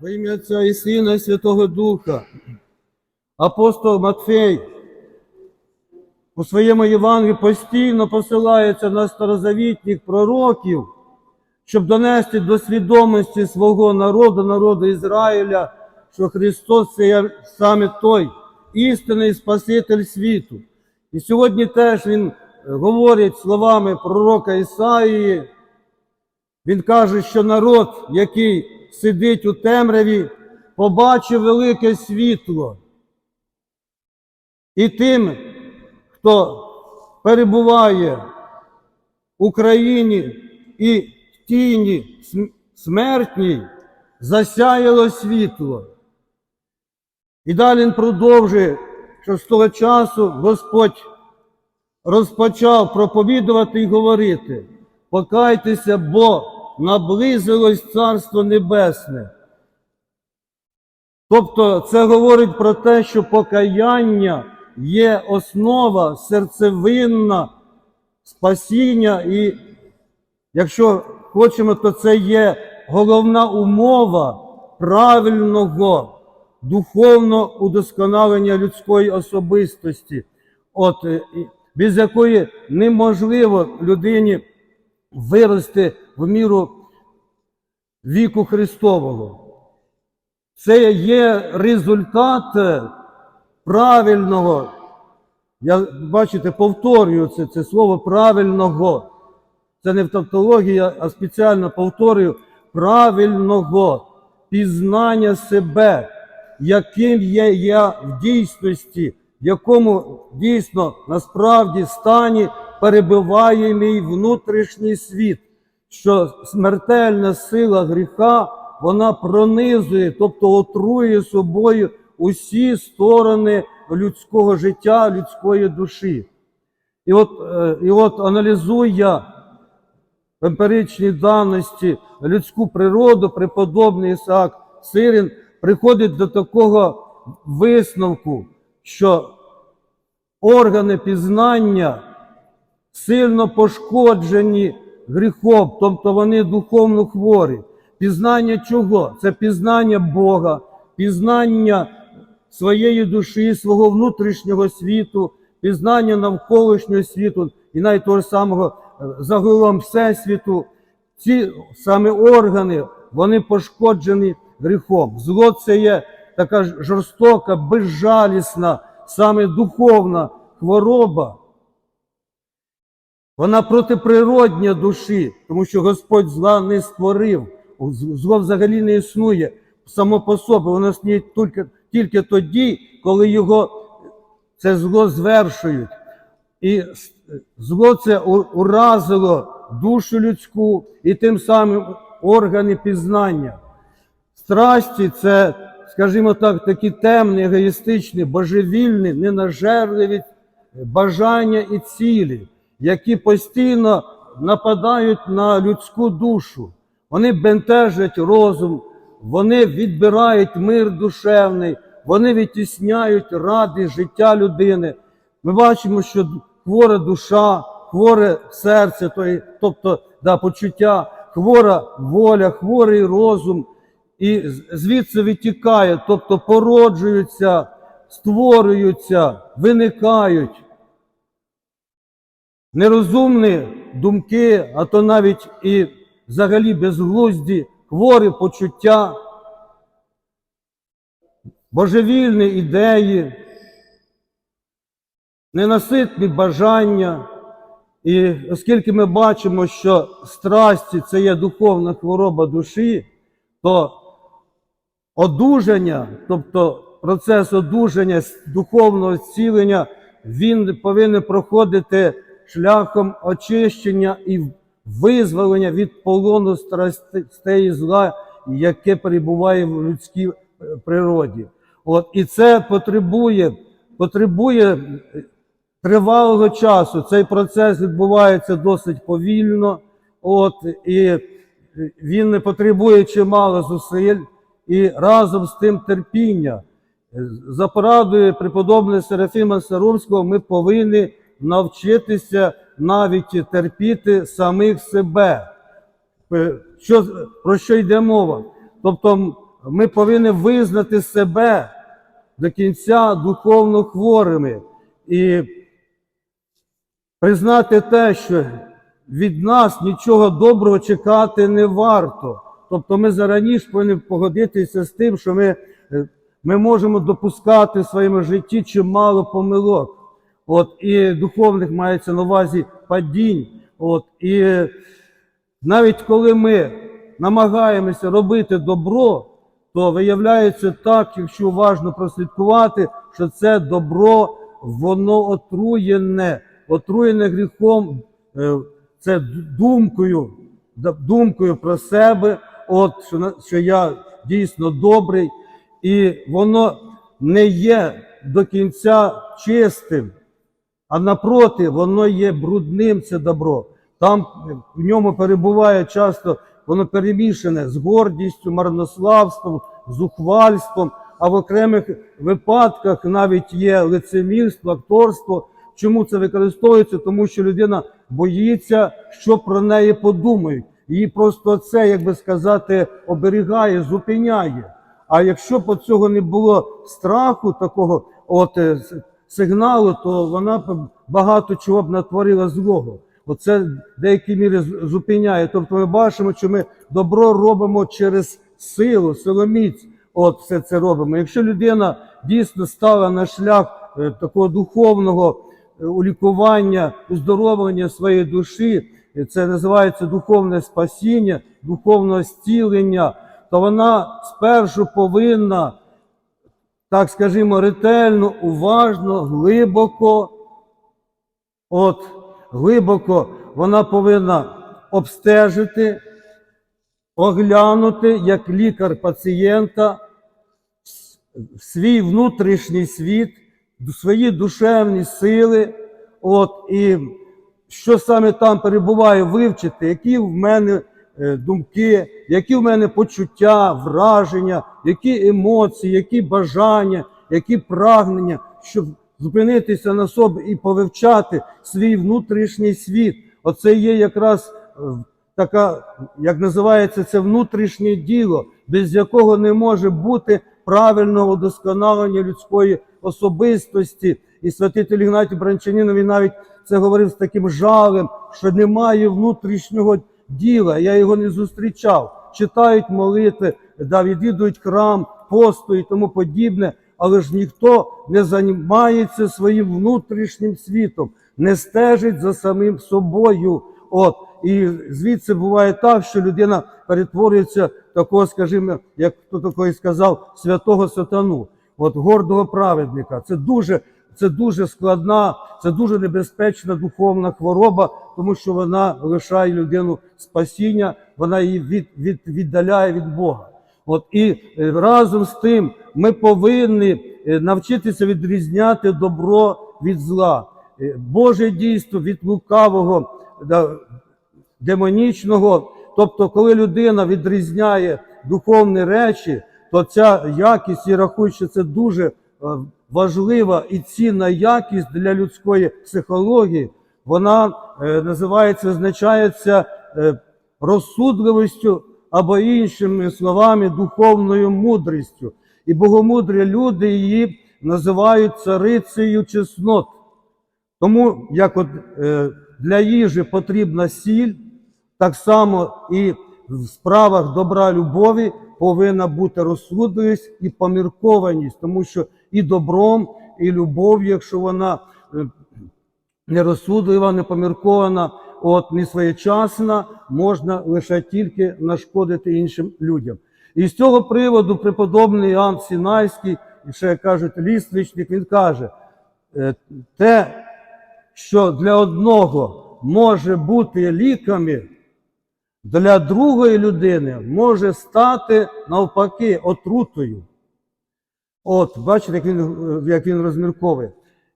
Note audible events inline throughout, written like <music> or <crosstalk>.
Во ім'я Отця і Сина, і Святого Духа. Апостол Матфей у своєму Євангелії постійно посилається на старозавітніх пророків, щоб донести до свідомості свого народу, народу Ізраїля, що Христос це саме той істинний Спаситель світу. І сьогодні теж Він е, говорить словами пророка Ісаїї, він каже, що народ, який сидить у темряві, побачив велике світло. І тим, хто перебуває в країні і в тіні смертній, засяяло світло. І далі він продовжує, що з того часу Господь розпочав проповідувати і говорити, покайтеся, бо наблизилось Царство Небесне. Тобто це говорить про те, що покаяння є основа серцевинна спасіння, і якщо хочемо, то це є головна умова правильного духовного удосконалення людської особистості, от, без якої неможливо людині вирости в міру віку Христового. Це є результат е, правильного, я бачите, повторюю це, це слово правильного. Це не в тавтології, а спеціально повторюю правильного пізнання себе, яким є я в дійсності, в якому дійсно насправді стані перебуває мій внутрішній світ, що смертельна сила гріха вона пронизує, тобто отрує собою усі сторони людського життя, людської душі. І от, е, і от аналізує емпіричній даності людську природу, преподобний Ісаак Сирин приходить до такого висновку, що органи пізнання сильно пошкоджені гріхом, тобто вони духовно хворі. Пізнання чого? Це пізнання Бога, пізнання своєї душі, свого внутрішнього світу, пізнання навколишнього світу і навіть того самого е, загалом всесвіту. Ці саме органи, вони пошкоджені гріхом. Зло це є така жорстока, безжалісна, саме духовна хвороба. Вона протиприродня душі, тому що Господь зла не створив. Зло взагалі не існує само по собі. Воно існує тільки, тільки тоді, коли його це зло звершують. І зло це уразило душу людську і тим самим органи пізнання. Страсті це, скажімо так, такі темні, егоїстичні, божевільні, ненажерливі бажання і цілі, які постійно нападають на людську душу. Вони бентежать розум, вони відбирають мир душевний, вони відтісняють ради життя людини. Ми бачимо, що хвора душа, хворе серце, тобто да, почуття, хвора воля, хворий розум, і звідси витікає, тобто породжуються, створюються, виникають нерозумні думки, а то навіть і взагалі безглузді, хворі почуття, божевільні ідеї, ненаситні бажання. І оскільки ми бачимо, що страсті це є духовна хвороба душі, то одужання, тобто процес одужання, духовного зцілення, він повинен проходити шляхом очищення і визволення від полону страстей зла, яке перебуває в людській е, природі. От, і це потребує, потребує е, тривалого часу. Цей процес відбувається досить повільно, от, і він не потребує чимало зусиль і разом з тим терпіння. За порадою преподобного Серафіма Сарумського ми повинні навчитися навіть терпіти самих себе. Е, Що, про що йде мова? Тобто ми повинні визнати себе до кінця духовно хворими і признати те, що від нас нічого доброго чекати не варто. Тобто ми зараніше повинні погодитися з тим, що ми, е, ми можемо допускати в своєму житті чимало помилок. От, і духовних мається на увазі падінь. От, і навіть коли ми намагаємося робити добро, то виявляється так, якщо уважно прослідкувати, що це добро, воно отруєне, отруєне гріхом, е, це думкою, думкою про себе, от, що, що я дійсно добрий, і воно не є до кінця чистим, а напроти, воно є брудним, це добро. Там в ньому перебуває часто, воно перемішане з гордістю, марнославством, зухвальством, а в окремих випадках навіть є лицемірство, акторство. Чому це використовується? Тому що людина боїться, що про неї подумають. Її просто це, як би сказати, оберігає, зупиняє. А якщо б цього не було страху, такого от е, сигналу, то вона багато чого б натворила злого. Оце в деякій мірі зупиняє. Тобто ми бачимо, що ми добро робимо через силу, силоміць. От все це робимо. Якщо людина дійсно стала на шлях е, такого духовного е, улікування, оздоровлення своєї душі, це називається духовне спасіння, духовне зцілення, то вона спершу повинна, так скажімо, ретельно, уважно, глибоко, от глибоко вона повинна обстежити, оглянути як лікар пацієнта свій внутрішній світ, свої душевні сили, от, і що саме там перебуває, вивчити, які в мене думки, які в мене почуття, враження, які емоції, які бажання, які прагнення, щоб зупинитися на собі і повивчати свій внутрішній світ. Оце є якраз е, така, як називається це внутрішнє діло, без якого не може бути правильного удосконалення людської особистості. І святитель Ігнатій Бранчанінов він навіть це говорив з таким жалем, що немає внутрішнього діла. Я його не зустрічав. Читають молитви, да, відвідують храм, посту і тому подібне, але ж ніхто не займається своїм внутрішнім світом, не стежить за самим собою. От і звідси буває так, що людина перетворюється такого, скажімо, як хто такий сказав, святого сатану, от гордого праведника. Це дуже, це дуже складна, це дуже небезпечна духовна хвороба, тому що вона лишає людину спасіння, вона її від, від, віддаляє від Бога. От і е, разом з тим ми повинні е, навчитися відрізняти добро від зла, Е, Боже дійство від лукавого, демонічного. Тобто, коли людина відрізняє духовні речі, то ця якість і рахує, це дуже важлива і цінна якість для людської психології. Вона е, називається, визначається е, розсудливістю або іншими словами, духовною мудрістю. І богомудрі люди її називають царицею чеснот. Тому як от е, для їжі потрібна сіль, так само і в справах добра любові повинна бути розсудливість і поміркованість, тому що і добром, і любов'ю, якщо вона е, нерозсудлива, не поміркована, от не своєчасна, можна лише тільки нашкодити іншим людям. І з цього приводу преподобний Іоанн Сінайський, і ще кажуть, ліствичник, він каже, е, те, що для одного може бути ліками, для другої людини може стати навпаки отрутою. От, бачите, як він, е, як він розмірковує.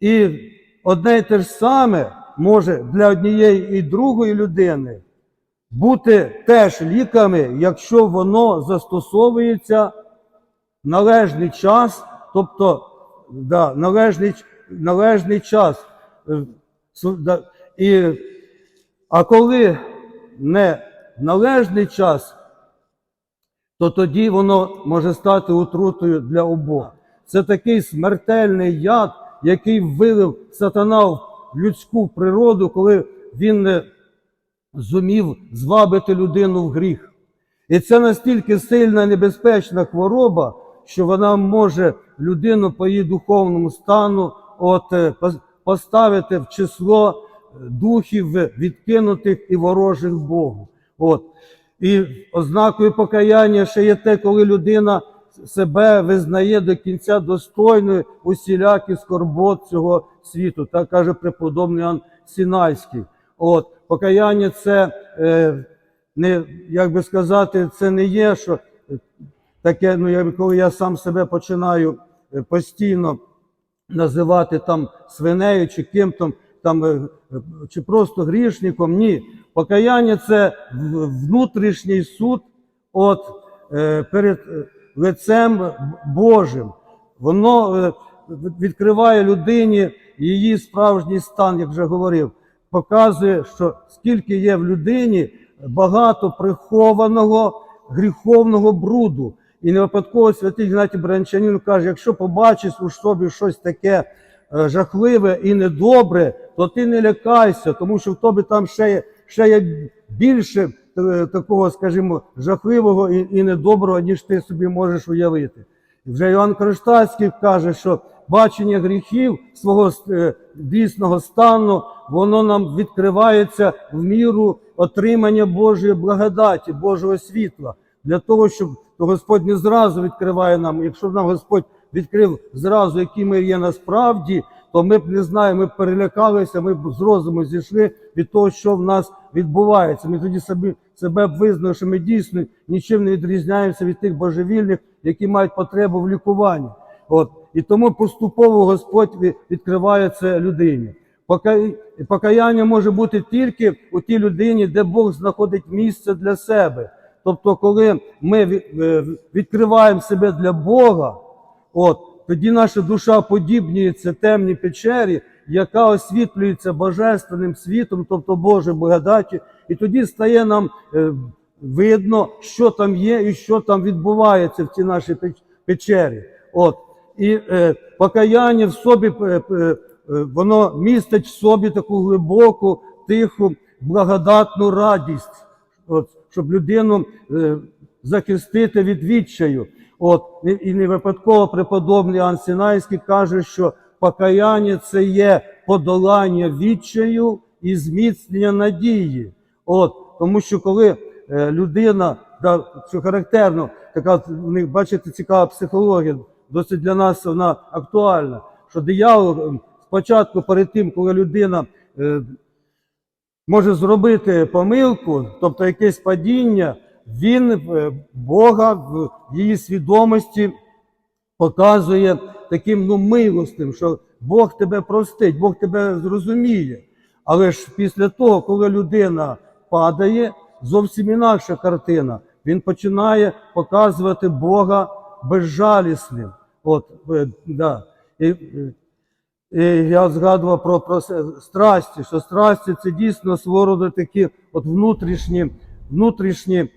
І одне й те ж саме може для однієї і другої людини бути теж ліками, якщо воно застосовується належний час, тобто да, належний, належний час. Е, І, а коли не належний час, то тоді воно може стати отрутою для обох. Це такий смертельний яд, який вилив сатана в людську природу, коли він не зумів звабити людину в гріх. І це настільки сильна небезпечна хвороба, що вона може людину по її духовному стану от, е, поставити в число е, духів відкинутих і ворожих Богу. От. І ознакою покаяння ще є те, коли людина себе визнає до кінця достойною усіляких скорбот цього світу, так каже преподобний Іоанн Сінайський. От, покаяння це е, не, як би сказати, це не є, що таке, ну, я, коли я сам себе починаю е, постійно називати там свинею чи ким там, там е, е, чи просто грішником. Ні. Покаяння це внутрішній суд от, е, перед е, лицем Божим. Воно е, відкриває людині її справжній стан, як вже говорив, показує, що скільки є в людині багато прихованого гріховного бруду. І не випадково святий Гнатій Бранчанин каже, якщо побачиш у собі щось таке жахливе і недобре, то ти не лякайся, тому що в тобі там ще є, ще є більше е, такого, скажімо, жахливого і, і недоброго, ніж ти собі можеш уявити. Вже Іоанн Кронштадтський каже, що бачення гріхів свого е, дійсного стану, воно нам відкривається в міру отримання Божої благодаті, Божого світла, для того, щоб Господь не зразу відкриває нам. Якщо нам Господь відкрив зразу, які ми є насправді, то ми б не знаю, ми б перелякалися, ми б з розуму зійшли від того, що в нас відбувається. Ми тоді собі себе б визнали, що ми дійсно нічим не відрізняємося від тих божевільних, які мають потребу в лікуванні. От і тому поступово Господь відкриває це людині. Покаяння може бути тільки у тій людині, де Бог знаходить місце для себе. Тобто, коли ми е, відкриваємо себе для Бога, от, тоді наша душа подібнюється темній печері, яка освітлюється божественним світом, тобто Божою благодаті, і тоді стає нам е, видно, що там є і що там відбувається в цій нашій печері. От. І е, покаяння в собі е, е, е, воно містить в собі таку глибоку, тиху, благодатну радість, от, щоб людину е, захистити від відчаю. От, і, не випадково преподобний Іоанн Сінайський каже, що покаяння це є подолання відчаю і зміцнення надії. От, тому що коли е, людина, да, що характерно, така в них, бачите, цікава психологія, досить для нас вона актуальна, що диявол е, спочатку перед тим, коли людина е, може зробити помилку, тобто якесь падіння, він е, Бога в її свідомості показує таким ну, милостим, що Бог тебе простить, Бог тебе зрозуміє. Але ж після того, коли людина падає, зовсім інакша картина. Він починає показувати Бога безжалісним. От, е, да. І, е, і я згадував про, про страсті, що страсті це дійсно свого роду такі от внутрішні, внутрішні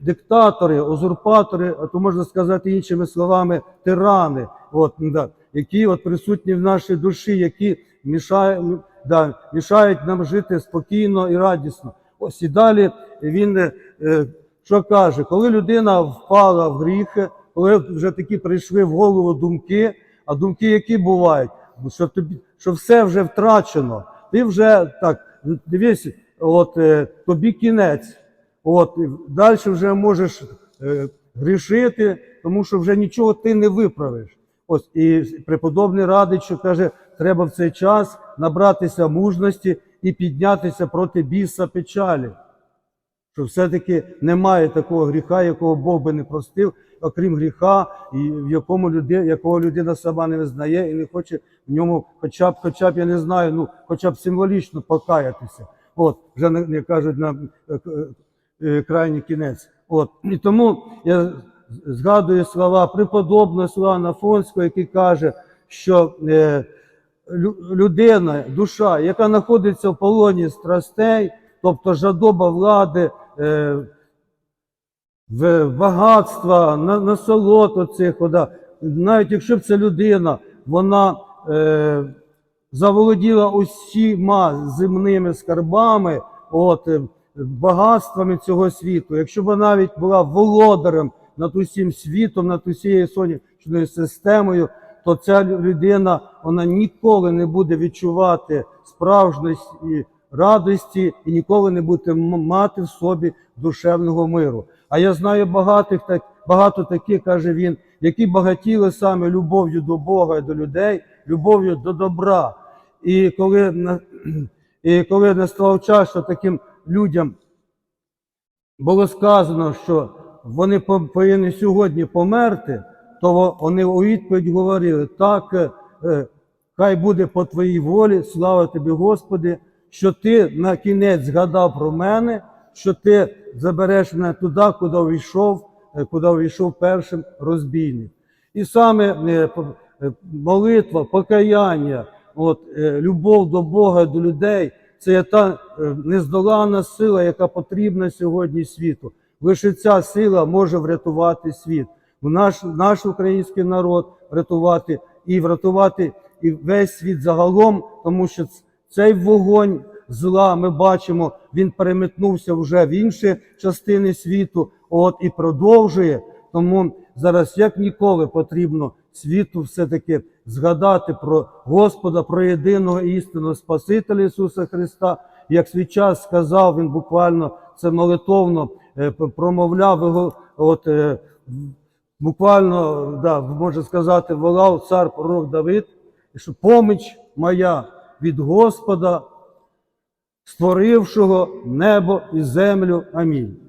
диктатори, узурпатори, а то можна сказати іншими словами, тирани, от, да, які от присутні в нашій душі, які мішають, да, мішають нам жити спокійно і радісно. Ось і далі він е, е, що каже, коли людина впала в гріхи, коли вже такі прийшли в голову думки, а думки які бувають, що тобі, що все вже втрачено, ти вже так, дивись, от е, тобі кінець, от далі вже можеш е, грішити, тому що вже нічого ти не виправиш. Ось і преподобний радить, що каже, треба в цей час набратися мужності і піднятися проти біса печалі. Що все-таки немає такого гріха, якого Бог би не простив, окрім гріха, в якому людина, якого людина сама не визнає і не хоче в ньому, хоча б, хоча б я не знаю, ну хоча б символічно покаятися. От, вже не, кажуть на е, е, крайній кінець. От і тому я згадую слова преподобного Слава Афонського, який каже, що е, людина, душа, яка знаходиться в полоні страстей, тобто жадоба влади, е, в багатства, на, насолод оцих, да. навіть якщо б ця людина, вона е, заволоділа усіма земними скарбами, от, е, багатствами цього світу, якщо б навіть була володарем над усім світом, над усією сонячною системою, то ця людина вона ніколи не буде відчувати справжності радості і ніколи не буде мати в собі душевного миру. А я знаю багатих так багато таких, каже він, які багатіли саме любов'ю до Бога і до людей, любов'ю до добра. І коли, <clears throat> і коли настав час, що таким людям було сказано, що вони повинні сьогодні померти, то вони у відповідь говорили: так, е, е, хай буде по твоїй волі, слава тобі, Господи, що ти на кінець згадав про мене, що ти забереш мене туди, куди увійшов, е, куди увійшов першим розбійник. І саме молитва, покаяння, от, любов до Бога, до людей це є та нездоланна сила, яка потрібна сьогодні світу. Лише ця сила може врятувати світ. Наш, наш український народ врятувати і врятувати і весь світ загалом, тому що цей вогонь зла ми бачимо, він переметнувся вже в інші частини світу, от і продовжує. Тому зараз як ніколи потрібно світу все-таки згадати про Господа, про єдиного істинного Спасителя Ісуса Христа. Як свій час сказав, він буквально це молитовно е, промовляв його, от е, буквально, да, можна сказати, волав цар пророк Давид, що поміч моя від Господа, створившого небо і землю. Амінь.